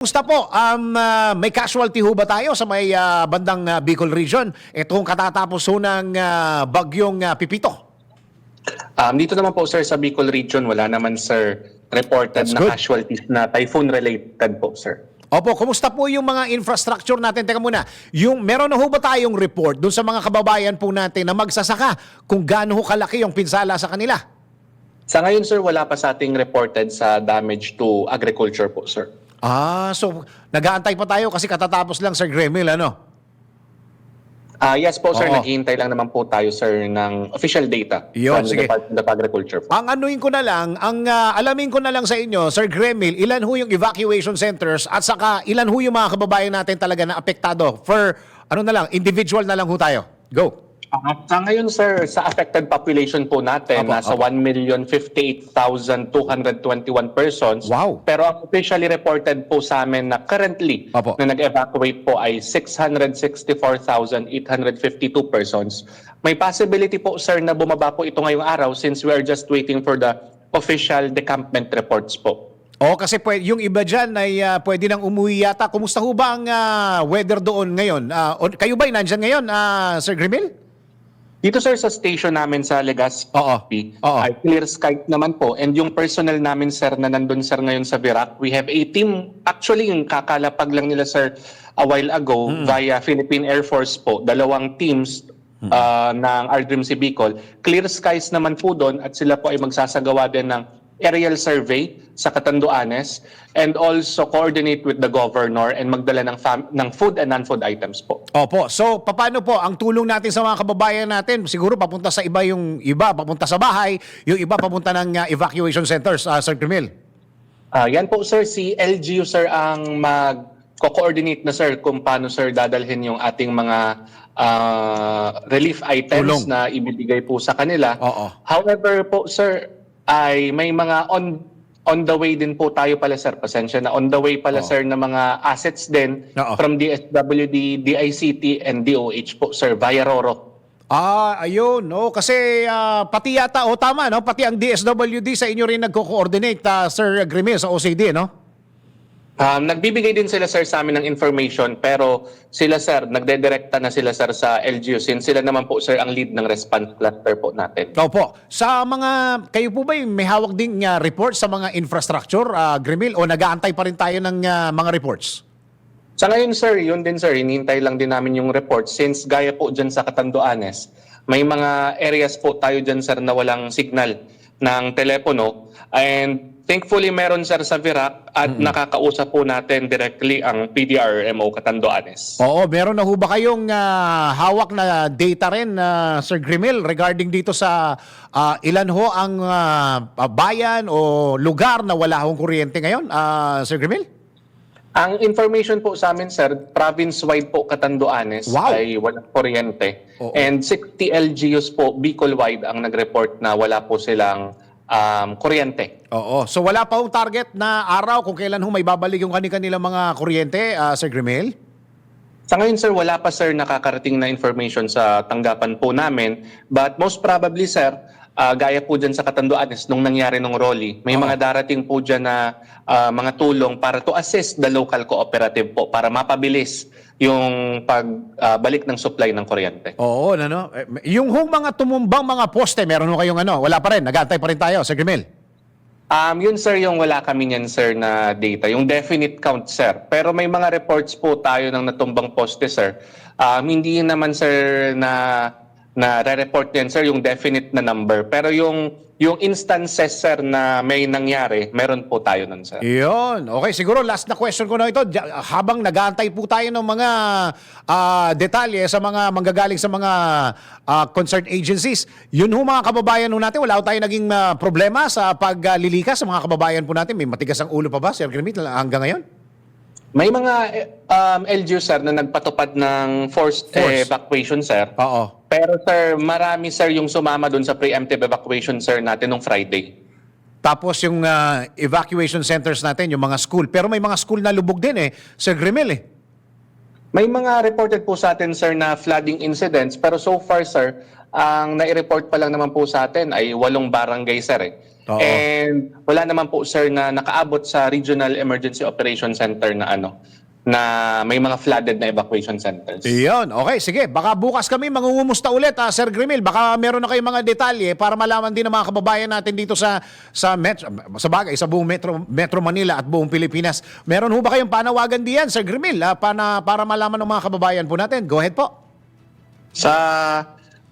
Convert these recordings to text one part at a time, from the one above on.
Kumusta po? Um, ah, may casualty ho ba tayo sa may ah, bandang ah, Bicol region? Itong katatapos ho ng ah, bagyong ah, Pipito. Um, dito naman po sir sa Bicol region, wala naman sir reported That's na good. casualties na typhoon related po sir. Opo, kumusta po yung mga infrastructure natin? Teka muna, yung, meron na ho ba tayong report dun sa mga kababayan po natin na magsasaka kung gaano ho kalaki yung pinsala sa kanila? Sa ngayon sir, wala pa sa ating reported sa damage to agriculture po sir. Ah, so nag-aantay pa tayo kasi katatapos lang Sir Gremil, ano? Ah yes po sir, Oo. naghihintay lang naman po tayo sir ng official data Yun, from sige. the Department of Agriculture po. Ang anuin ko na lang, ang ah, alamin ko na lang sa inyo, Sir Gremil, ilan ho yung evacuation centers at saka ilan ho yung mga kababayan natin talaga na apektado for ano na lang, individual na lang ho tayo. Go. Ah, sa ngayon sir, sa affected population po natin, Apo, nasa apo. 1,058,221 persons. Wow. Pero ang officially reported po sa amin na currently Apo. na nag-evacuate po ay 664,852 persons. May possibility po sir na bumaba po ito ngayong araw since we are just waiting for the official decampment reports po. O kasi pwede, yung iba dyan ay ah, pwede nang umuwi yata. Kumusta ho ba ang ah, weather doon ngayon? O- kayo ba ay nandyan ngayon, ah, Sir Gremil? Dito sir sa station namin sa Legazpi, Oo. Oo. ay clear sky naman po. And yung personnel namin sir na nandun sir ngayon sa Virac, we have a team, actually yung kakalapag lang nila sir a while ago via Philippine Air Force po, dalawang teams ah, ng RDMC Bicol. Clear skies naman po doon at sila po ay magsasagawa din ng aerial survey sa Catanduanes and also coordinate with the governor and magdala ng, fam- ng food and non-food items po. Opo. So, paano po ang tulong natin sa mga kababayan natin? Siguro papunta sa iba yung iba, papunta sa bahay, yung iba papunta ng ah, evacuation centers, ah, Sir Gremil. Ah, yan po sir, si LGU sir ang mag-coordinate na sir kung paano sir dadalhin yung ating mga ah, relief items Tulong. na ibibigay po sa kanila. Oo. However po sir, ay may mga on on the way din po tayo pala sir. Pasensya na on the way pala Oo. sir na mga assets din Oo. from DSWD, DICT and DOH po sir via Roro. Ah, ayun. No, kasi ah, pati yata, o tama, no? Pati ang DSWD sa inyo rin nagko-coordinate, ah, Sir Gremil, sa OCD, no? Um, nagbibigay din sila sir sa amin ng information pero sila sir, nagdedirekta na sila sir sa LGU since sila naman po sir ang lead ng response cluster po natin. Opo. Sa mga, kayo po ba yung may hawak ding ah, report sa mga infrastructure, ah, Gremil, o nag-aantay pa rin tayo ng ah, mga reports? Sa ngayon sir, yun din sir, hinihintay lang din namin yung report since gaya po dyan sa Catanduanes, may mga areas po tayo dyan sir na walang signal ng telepono and thankfully meron sir sa Virac at nakakausap po natin directly ang PDRMO Catanduanes. Oo, meron na ho ba kayong ah, hawak na data rin, ah, Sir Grimil, regarding dito sa ah, ilan ho ang ah, bayan o lugar na wala hong kuryente ngayon, ah, Sir Grimil? Ang information po sa amin, sir, province-wide po Catanduanes Wow. ay walang kuryente. Oo. And 60 LGUs po, Bicol-wide, ang nag-report na wala po silang um, kuryente. Oo. So wala pa hong target na araw kung kailan ho may babalik yung kanilang mga kuryente, ah, Sir Grimil? Sa ngayon, sir, wala pa, sir, nakakarating na information sa tanggapan po namin. But most probably, sir, ah, gaya po dyan sa Catanduanes, nung nangyari nung Rolly, may Oo. mga darating po dyan na ah, mga tulong para to assist the local cooperative po, para mapabilis yung pagbalik ng supply ng kuryente. Oo, ano? Eh, Yung hong mga tumumbang mga poste, meron ho kayong ano? Wala pa rin, nag-aantay pa rin tayo, Sir Grimil. Um, yun sir, yung wala kami niyan sir na data, yung definite count sir. Pero may mga reports po tayo ng natumbang poste sir. Um, hindi naman sir na na re-report yan sir yung definite na number. Pero yung yung instances sir na may nangyari, meron po tayo nun sir. Yun. Okay, siguro last na question ko na ito. Habang nag-aantay po tayo ng mga ah, detalye sa mga manggagaling sa mga ah, concerned agencies, yun ho mga kababayan ho natin, wala ho tayo naging ah, problema sa paglilikas sa mga kababayan po natin. May matigas ang ulo pa ba, Sir Grimit, hanggang ngayon? May mga eh, um, LGU sir na nagpatupad ng forced Force. evacuation sir. Oo. Pero sir, marami sir yung sumama dun sa preemptive evacuation sir natin nung Friday. Tapos yung ah, evacuation centers natin, yung mga school. Pero may mga school na lubog din eh, Sir Grimil eh. May mga reported po sa atin, sir, na flooding incidents. Pero so far, sir, ang nai-report pa lang naman po sa atin ay walong barangay, sir. Eh. Oo. And wala naman po sir na nakaabot sa Regional Emergency Operation Center na ano na may mga flooded na evacuation centers. Iyon. Okay, sige. Baka bukas kami mangungumusta ulit, ah, Sir Grimil. Baka meron na kayong mga detalye para malaman din ng mga kababayan natin dito sa sa metro, sa bagay, sa buong Metro, Metro Manila at buong Pilipinas. Meron ho ba kayong panawagan diyan, Sir Grimil, ah, para, para malaman ng mga kababayan po natin? Go ahead po. Sa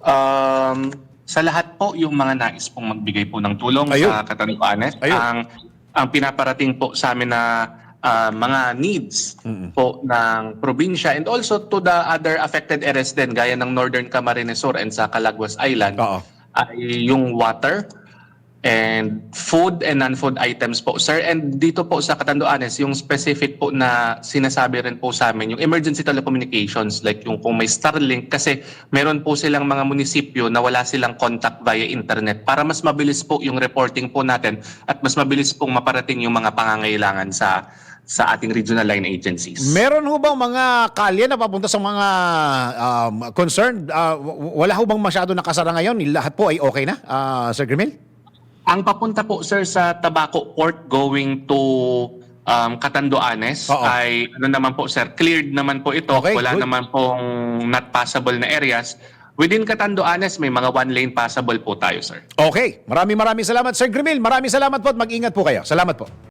um, sa lahat po yung mga nais pong magbigay po ng tulong Ayun. sa Catanduanes, Ayun. ang ang pinaparating po sa amin na ah, mga needs po ng probinsya and also to the other affected areas din gaya ng Northern Camarines Sur and sa Calaguas Island Oo. ay yung water and food and non-food items po. Sir and dito po sa Catanduanes yung specific po na sinasabi rin po sa amin yung emergency telecommunications like yung kung may Starlink kasi meron po silang mga munisipyo na wala silang contact via internet. Para mas mabilis po yung reporting po natin at mas mabilis pong maparating yung mga pangangailangan sa sa ating regional line agencies. Meron ho bang mga kalye na papunta sa mga um, concerned? W- wala ho bang masyado nakasara ngayon? Lahat po ay okay na, ah, Sir Grimil? Ang papunta po sir sa Tabaco Port going to um, Catanduanes Oo. ay ano naman po sir, cleared naman po ito. Okay, Wala good. naman pong not passable na areas. Within Catanduanes may mga one lane passable po tayo sir. Okay. Maraming maraming salamat, Sir Grimil. Maraming salamat po at mag-ingat po kayo. Salamat po.